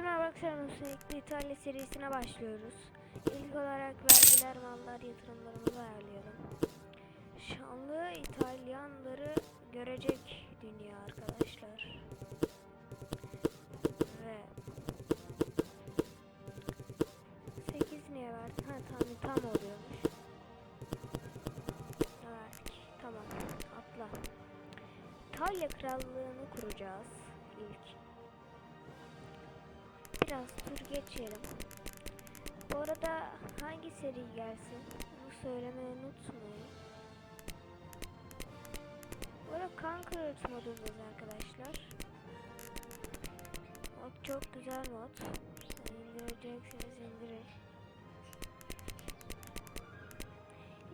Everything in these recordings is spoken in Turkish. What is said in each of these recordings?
Herkese merhaba arkadaşlar. Sürekli İtalya serisine başlıyoruz. İlk olarak vergiler, mallar, yatırımlarımızı ayarlayalım. Şanlı İtalyanları görecek dünya arkadaşlar. Ve 8 niye verdin? Ha tamam tam oluyormuş. Evet tamam atla. İtalya krallığını kuracağız ilk. Biraz tur geçelim. Bu arada hangi seri gelsin? Bunu söylemeyi unutmayın. Bu arada Conqueror modundayız arkadaşlar. Mod çok güzel mod. İndireceksiniz indirin.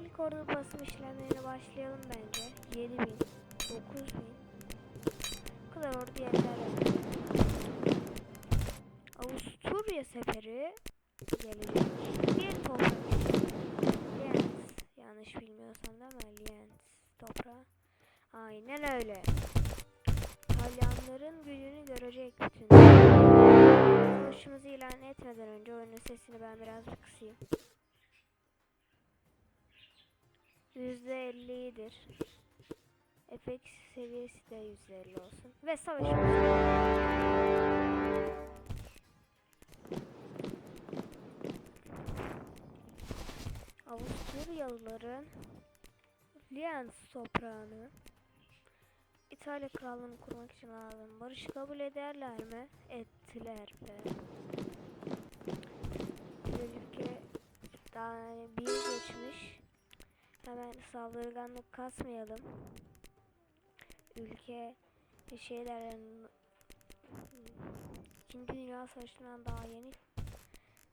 İlk orada basım işlemlerine başlayalım bence. 7000, 9000. Bu kadar orada yeterli. Avusturya seferi gelecek. Bir toprak. Liens. Yanlış bilmiyorsam değil mi? Liens toprağı. Aynen öyle. İtalyanların gücünü görecek bütün. Savaşımızı ilan etmeden önce oyunun sesini ben biraz bir kısayım. %50 iyidir. FX seviyesi de %50 olsun. Ve savaşımız. Avusturyalıların Liens toprağını İtalya krallığını kurmak için lazım. Barış kabul ederler mi? Ettiler be. Ülke daha bir geçmiş. Hemen saldırganlık kasmayalım. Ülke şeyler yani İkinci Dünya Savaşı'ndan daha yeni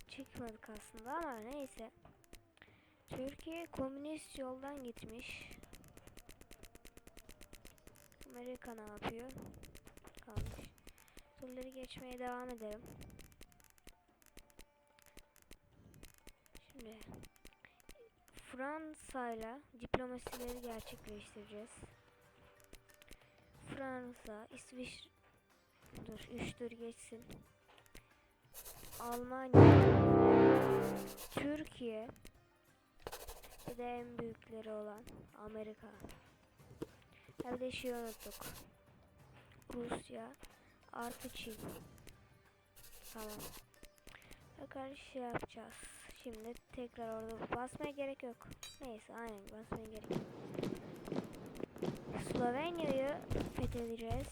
çıkmadık aslında ama neyse. Türkiye komünist yoldan gitmiş. Amerika ne yapıyor? Kalmış. Turları geçmeye devam edelim. Şimdi Fransa'yla diplomasileri gerçekleştireceğiz. Fransa, İsviç Dur, 3 tur geçsin. Almanya, Türkiye, bir de en büyükleri olan Amerika. Ha bir de şey unuttuk. Rusya artı Çin. Tamam. Tekrar şey yapacağız. Şimdi tekrar orada basmaya gerek yok. Neyse aynen basmaya gerek yok. Slovenya'yı fethedeceğiz.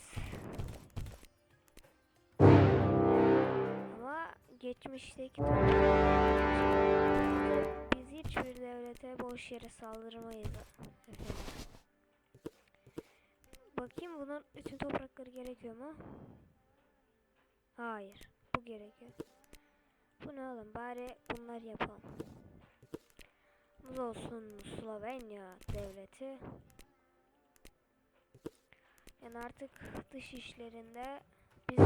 Ama geçmişteki hiçbir devlete boş yere saldırmayız efendim. Bakayım bunun bütün toprakları gerekiyor mu? Hayır. Bu gerekiyor. Bu ne oğlum? Bari bunlar yapalım. Bu olsun Slovenya devleti. Yani artık dış işlerinde biz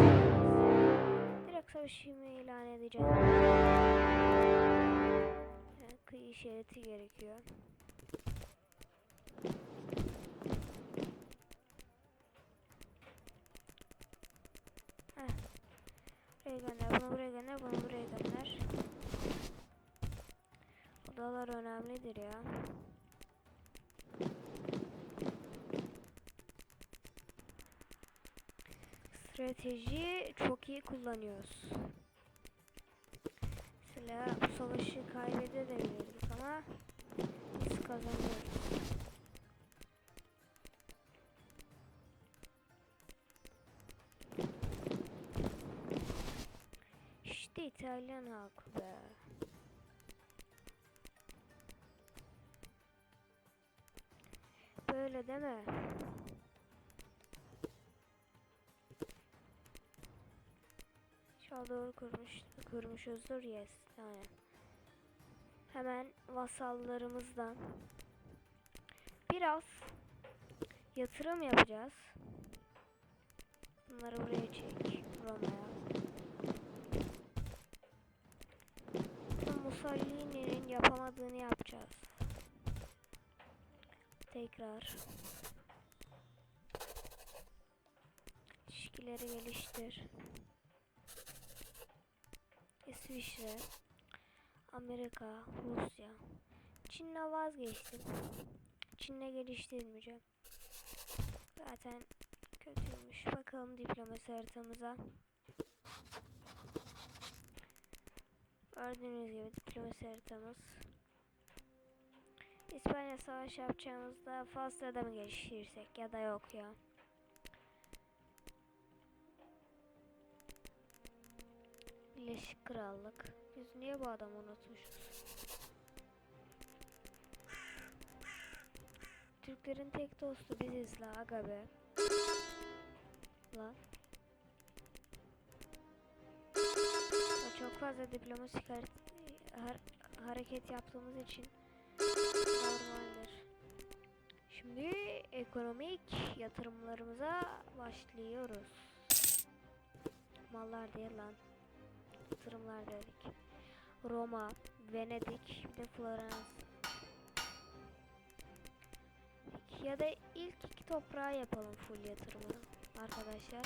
direkt savaşımı ilan edeceğim. Kıyı şeridi gerekiyor. Buraya gönder, bunu buraya gönder, bunu buraya gönder. Odalar önemlidir ya. Strateji çok iyi kullanıyoruz. Mesela bu savaşı kaybedebilirdik ama biz kazanıyoruz. İşte İtalyan halkı be. Böyle deme. İnşallah doğru kurmuş, kurmuşuzdur. Yes. Yani. Hemen vasallarımızdan biraz yatırım yapacağız. Bunları buraya çek. Roma'ya. Mussolini'nin yapamadığını yapacağız. Tekrar. İlişkileri geliştir. İsviçre, Amerika, Rusya. Çin'le vazgeçtim. Çin'le geliştirmeyeceğim. Zaten kötüymüş. Bakalım diplomasi haritamıza. Gördüğünüz gibi diplomasi haritamız. İspanya savaş yapacağımızda Fastra'da mı geliştirirsek ya da yok ya. Birleşik Krallık. Biz niye bu adamı unutmuşuz? Türklerin tek dostu biziz la aga be. Lan. Ya Çok fazla diplomatik har- hareket yaptığımız için normaldir. Şimdi ekonomik yatırımlarımıza başlıyoruz. Mallar değil lan. Yatırımlar dedik. Roma, Venedik, bir de Florence. Ya da ilk iki toprağı yapalım full yatırımını arkadaşlar.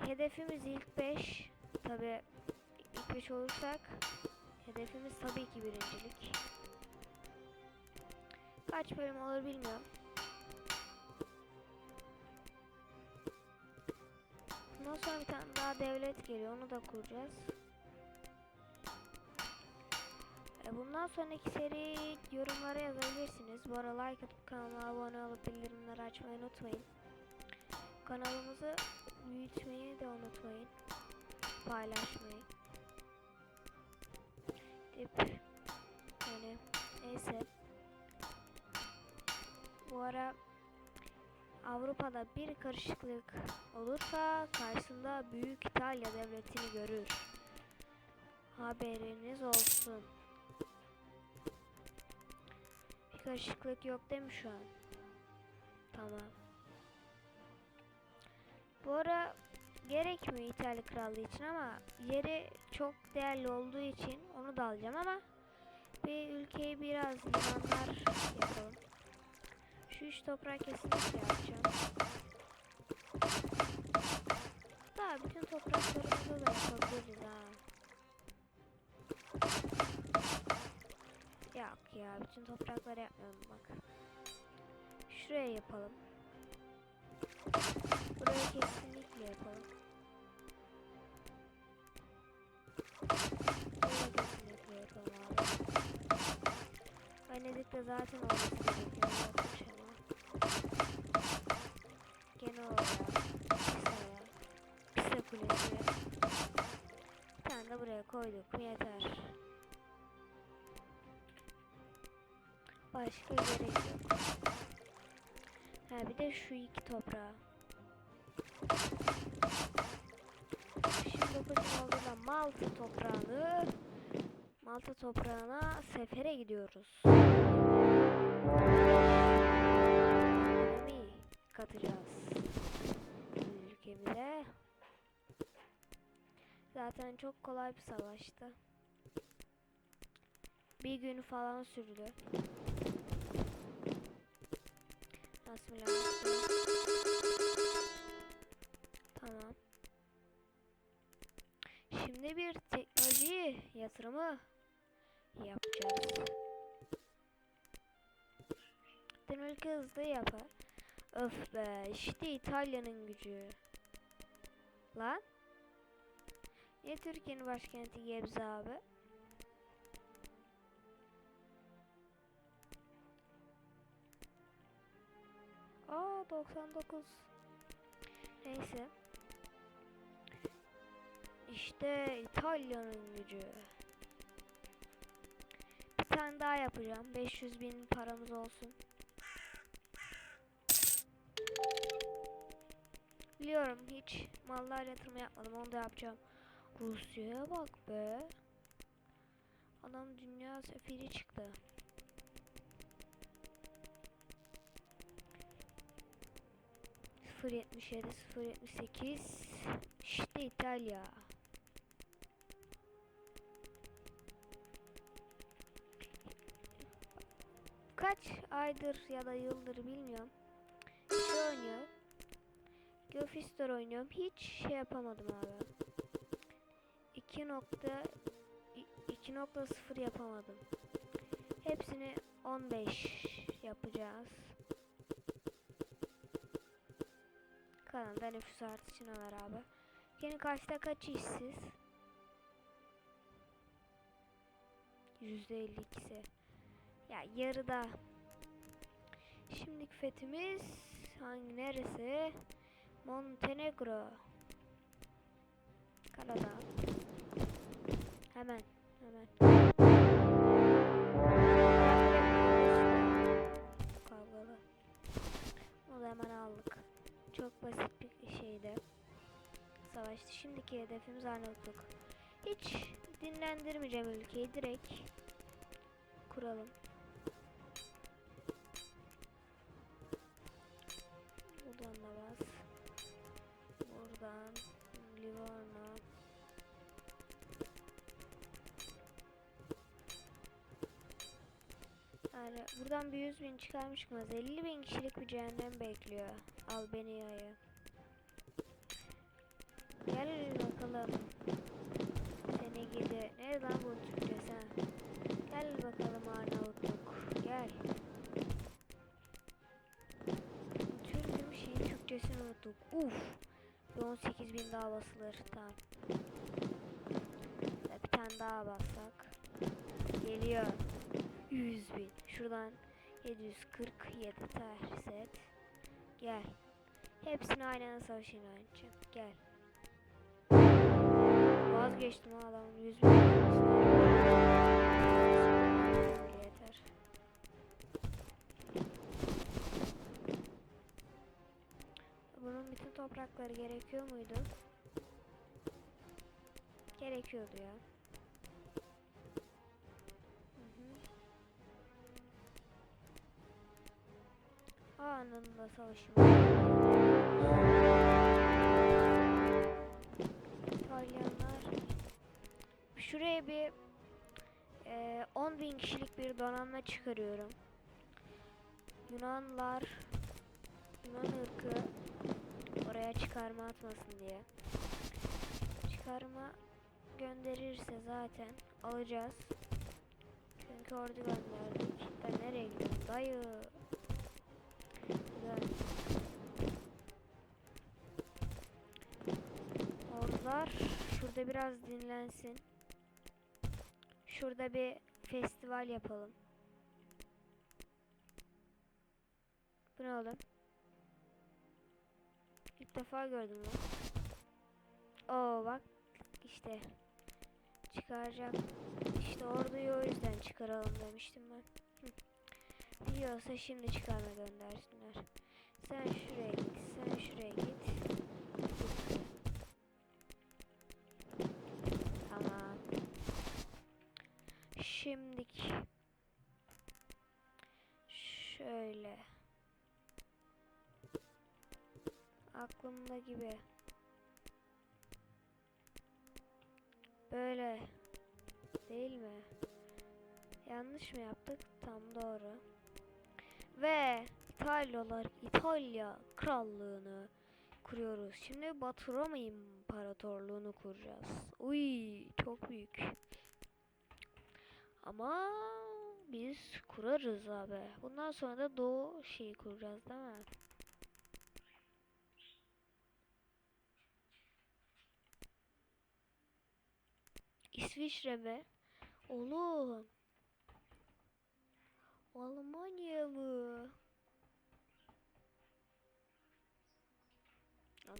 Hedefimiz ilk 5. Tabi ilk 5 olursak hedefimiz tabii ki birincilik. Kaç bölüm olur bilmiyorum. Sonra bir tane daha devlet geliyor. Onu da kuracağız. E, Bundan sonraki seri yorumlara yazabilirsiniz. Bu arada like atıp kanalıma abone olup bildirimleri açmayı unutmayın. Kanalımızı büyütmeyi de unutmayın. Paylaşmayı. Dip. Yani neyse. Bu ara Avrupa'da bir karışıklık olursa karşısında Büyük İtalya Devleti'ni görür. Haberiniz olsun. Bir karışıklık yok değil mi şu an? Tamam. Bu ara gerekmiyor İtalya Krallığı için ama yeri çok değerli olduğu için onu da alacağım ama bir ülkeyi biraz limanlar yapalım. Şu üç toprağı kesinlikle yapacağım. Daha bütün topraklarımızı da yapabiliriz ha. Yok ya bütün toprakları yapmayalım bak. Şuraya yapalım. Buraya kesinlikle yapalım. Buraya kesinlikle yapalım abi. Venedik'te zaten olması gerekiyor. Pisa'ya. Pisa Kulesi. Bir tane de buraya koyduk yeter. Başka gerek yok. Ha bir de şu iki toprağı. Şimdi dokuzun olduğunda Malta toprağını Malta toprağına sefere gidiyoruz. Katacağız ülkemize. Zaten çok kolay bir savaştı. Bir gün falan sürdü. Bismillah. Tamam. Şimdi bir teknoloji yatırımı yapacağız. Ülke hızlı yapar. Öf be işte İtalya'nın gücü. Lan. Niye Türkiye'nin başkenti Gebze abi? Aa 99. Neyse. İşte İtalya'nın gücü. Bir tane daha yapacağım. 500 bin paramız olsun. Biliyorum hiç mallar yatırımı yapmadım. Onu da yapacağım. Rusya'ya bak be. Adam dünya sefiri çıktı. Sıfır yetmiş yedi, sıfır yetmiş sekiz. İşte İtalya. Kaç aydır ya da yıldır bilmiyorum. Geofistor oynuyorum. Hiç şey yapamadım abi. 2 nokta 2.0 yapamadım. Hepsini 15 yapacağız. Kanalda nüfus artışına beraber. Yeni kaçta kaç işsiz? %52'si. Ya yarıda. Şimdiki fethimiz hangi neresi? Montenegro. Karadağ. Hemen, hemen. Kavgalı. Onu da hemen aldık. Çok basit bir şeydi. Savaştı. Şimdiki hedefimiz Arnavutluk. Hiç dinlendirmeyeceğim ülkeyi. Direkt kuralım. Buradan bir 100 bin çıkarmış mı? 50 bin kişilik bir cehennem bekliyor Albania'yı. Gel bakalım. Seni gidi. Ne lan bu Türkçesi ha? Gel bakalım Arnavutluk. Gel. Türk'üm şeyin Türkçesini unuttuk. Uf. Bir 18 bin daha basılır. Tamam. Bir tane daha bassak. Geliyor. 100 bin. Şuradan 747 terset. Gel. Hepsini aynı anda savaşın oynayacağım. Gel. Vazgeçtim adamın 100 bin. Yeter. Bunun bütün toprakları gerekiyor muydu? Gerekiyordu ya. Anında savaşım. İtalyanlar. Şuraya bir e, 10 bin kişilik bir donanma çıkarıyorum. Yunanlar Yunan ırkı oraya çıkarma atmasın diye. Çıkarma gönderirse zaten alacağız. Çünkü ordu gönderdik. Ben nereye gidiyorum dayı? Güzel. Ordular şurada biraz dinlensin. Şurada bir festival yapalım. Bu ne oğlum? İlk defa gördüm lan. Oo bak işte çıkaracak. İşte orduyu o yüzden çıkaralım demiştim ben. Hı. Biliyorsa şimdi çıkarma göndersinler. Sen şuraya git, sen şuraya git. Tamam. Şimdik şöyle aklımda gibi böyle değil mi? Yanlış mı yaptık? Tam doğru. Ve İtalyalar İtalya krallığını kuruyoruz. Şimdi Batı Roma İmparatorluğunu kuracağız. Uy çok büyük. Ama biz kurarız abi. Bundan sonra da Doğu şeyi kuracağız değil mi? İsviçre mi? Oğlum. Almanya mı?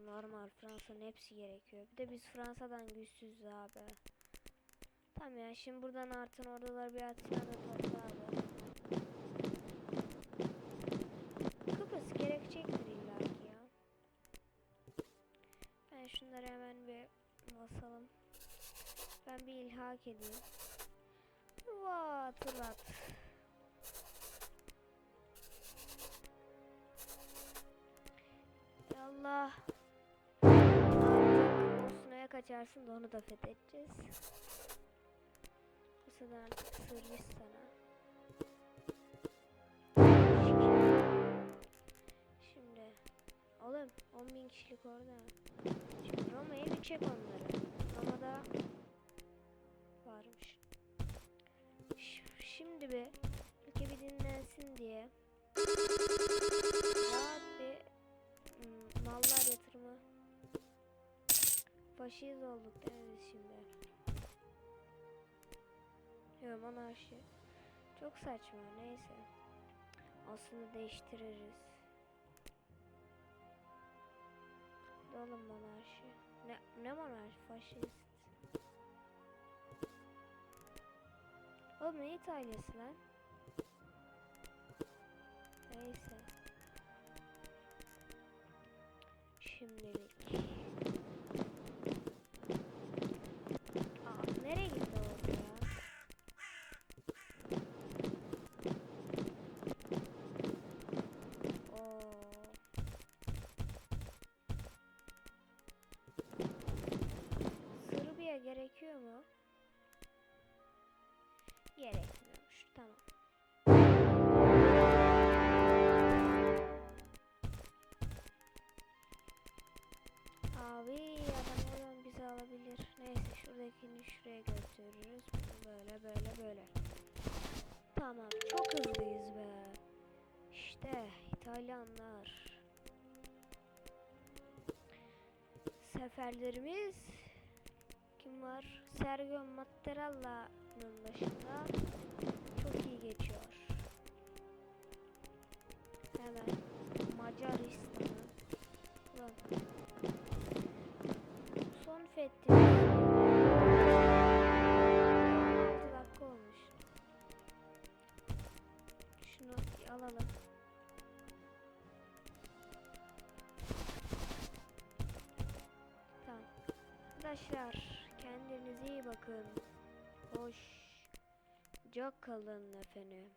Normal Fransa'nın hepsi gerekiyor. Bir de biz Fransa'dan güçsüzüz abi. Tamam ya şimdi buradan artan ordular bir Atina'da topla abi. Kıbrıs gerekecektir illa ki ya. Ben şunları hemen bir basalım. Ben bir ilhak edeyim. Vatırlat. Allah. Bosna'ya kaçarsın da onu da fethedeceğiz. Bursa'dan artık Sırbistan'a. Şimdi oğlum 10 bin kişilik orada. Şimdi Roma'ya bir çek onları. Roma'da varmış. Şimdi bir ülke bir dinlensin diye mm, mallar yatırımı faşiz olduk biz şimdi? Yok monarşi. Çok saçma neyse. Aslında değiştiririz. Oğlum monarşi. Ne, ne monarşi? Faşist. Oğlum ne İtalyası lan? Neyse. Şimdilik. Aa, nereye gitti o ya? Oo. Sırbiya gerekiyor mu? Gerekmiyormuş. İşte İtalyanlar. Seferlerimiz kim var? Sergio Mattarella'nın başında çok iyi geçiyor. Hemen Macaristan'ı. Son fethimiz 16 dakika olmuş. Şunu alalım. Arkadaşlar kendinize iyi bakın. Hoş. Çok kalın efendim.